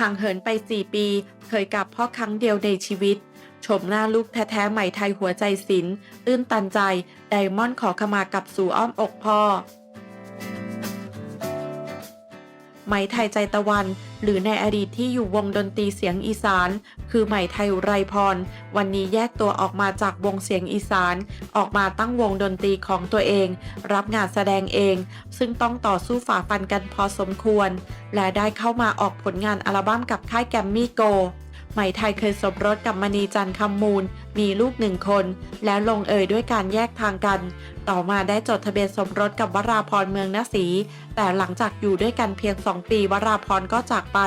ห่างเหินไป 4 ปี เคยกับพ่อครั้งเดียวในชีวิต ชมหน้าลูกแท้ๆใหม่ไทยหัวใจศิลป์ตื้นตันใจ ไดมอนด์ขอขมากับสู่อ้อมอกพ่อ ไหมไทยใจตะวัน หรือในอดีตที่อยู่วงดนตรีเสียงอีสาน คือไหมไทยอุไรพร วันนี้แยกตัวออกมาจากวงเสียงอีสาน ออกมาตั้งวงดนตรีของตัวเอง รับงานแสดงเอง ซึ่งต้องต่อสู้ฝ่าฟันกันพอสมควร และได้เข้ามาออกผลงานอัลบั้มกับค่ายแกรมมี่โก ไหมไทยเคยสมรสกับมณีจันทร์คำมูล มีลูกหนึ่งคน แล้วลงเอยด้วยการแยกทางกัน ต่อมาได้จดทะเบียนสมรสกับวราพรเมืองนศรีแต่หลังจากอยู่ด้วยกันเพียง2ปีวราพรก็จากไป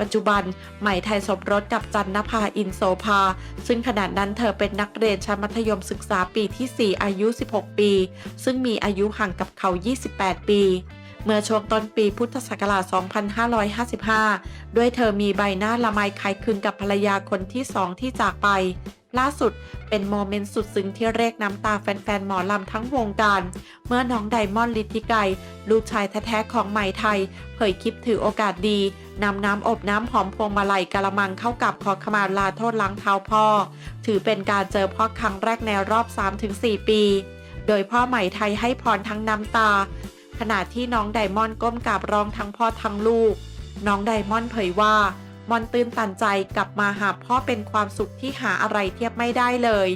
ปัจจุบันไหมไทยสมรสกับจันนภาอินโสภา ซึ่งขณะนั้นเธอเป็นนักเรียนชั้นมัธยมศึกษาปีที่ 4 อายุ 16 ปี ซึ่งมีอายุห่างกับเขา 28 ปี เมื่อช่วงต้นปีพุทธศักราช 2555 ด้วยเธอมีใบหน้าละไมคล้ายคลึงกับภรรยาคนที่สองที่จากไป ล่าสุดเป็นโมเมนต์สุดซึ้งที่เรียกน้ำตาแฟนๆ หมอลำทั้งวงการ เมื่อน้องไดมอนด์ลิทิไกลูกชายแท้ๆของไหมไทย เผยคลิปถือโอกาสดีนำน้ำอบน้ำหอมพวงมาลัยกะละมังเข้ากับขอขมาลาโทษล้างเท้าพ่อ ถือเป็นการเจอพ่อครั้งแรกในรอบ 3-4 ปี โดยพ่อไหม่ไทยให้พรทั้งน้ำตา ขณะที่น้องไดมอนด์ก้มกราบร้องทั้งพ่อทั้งลูก น้องไดมอนด์เผยว่ามอนตื้นตันใจกลับมาหาพ่อเป็นความสุขที่หาอะไรเทียบไม่ได้เลย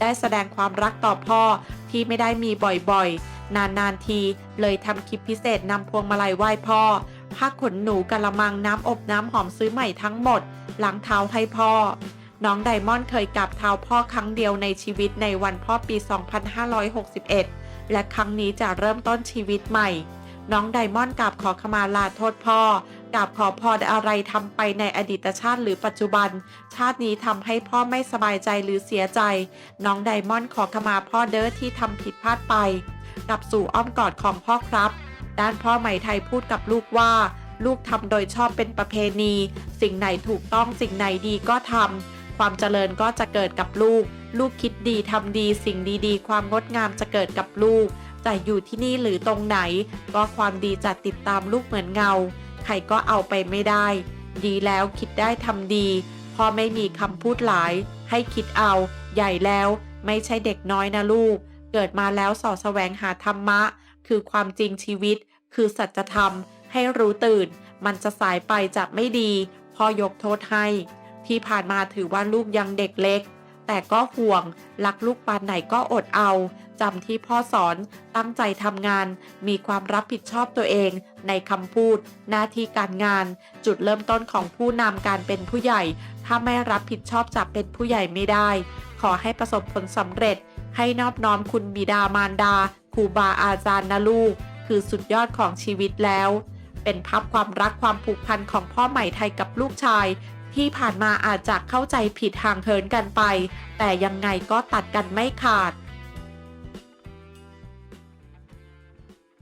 ได้แสดงความรักต่อพ่อที่ไม่ได้มีบ่อยๆ นานๆทีเลยทำคลิปพิเศษนำพวงมาลัยไหว้พ่อผ้าขนหนูกะละมังน้ำอบน้ำหอมซื้อใหม่ทั้งหมดล้างเท้าให้พ่อ น้องไดมอนด์เคยกราบเท้าพ่อครั้งเดียวในชีวิตในวันพ่อปี 2561 และครั้งนี้จะเริ่มต้นชีวิตใหม่ น้องไดมอนด์กราบขอขมาลาโทษพ่อกราบขอพรอะไรทำไปในอดีตชาติหรือปัจจุบัน ชาตินี้ทำให้พ่อไม่สบายใจหรือเสียใจ น้องไดมอนด์ขอขมาพ่อเด้อที่ทำผิดพลาดไป กลับสู่อ้อมกอดของพ่อครับ ด้านพ่อไหมไทยพูดกับลูกว่า ลูกทำโดยชอบเป็นประเพณี สิ่งไหนถูกต้องสิ่งไหนดีก็ทำความเจริญก็จะเกิดกับลูก ลูกคิดดีทำดีสิ่งดีๆ ความงดงามจะเกิดกับลูกจะอยู่ที่นี่หรือตรงไหน ก็ความดีจะติดตามลูกเหมือนเงา ใครก็เอาไปไม่ได้ ดีแล้วคิดได้ทำดีพ่อไม่มีคำพูดหลาย ให้คิดเอา ใหญ่แล้วไม่ใช่เด็กน้อยนะลูก เกิดมาแล้วสอดแสวงหาธรรมะ คือความจริงชีวิต คือสัจธรรม ให้รู้ตื่น มันจะสายไปจะไม่ดีพ่อยกโทษให้ ที่ผ่านมาถือว่าลูกยังเด็กเล็ก แต่ก็ห่วงรักลูกปานไหนก็อดเอาจำที่พ่อสอนตั้งใจทำงาน มีความรับผิดชอบตัวเอง ในคำพูด หน้าที่การงาน จุดเริ่มต้นของผู้นำการเป็นผู้ใหญ่ ถ้าไม่รับผิดชอบจะเป็นผู้ใหญ่ไม่ได้ ขอให้ประสบผลสำเร็จ ให้นอบน้อมคุณบิดามารดาครูบาอาจารย์นะลูก คือสุดยอดของชีวิตแล้วเป็นภาพความรักความผูกพันของพ่อใหม่ไทยกับลูกชาย ที่ผ่านมาอาจจะเข้าใจผิดห่างเหินกันไป แต่ยังไงก็ตัดกันไม่ขาด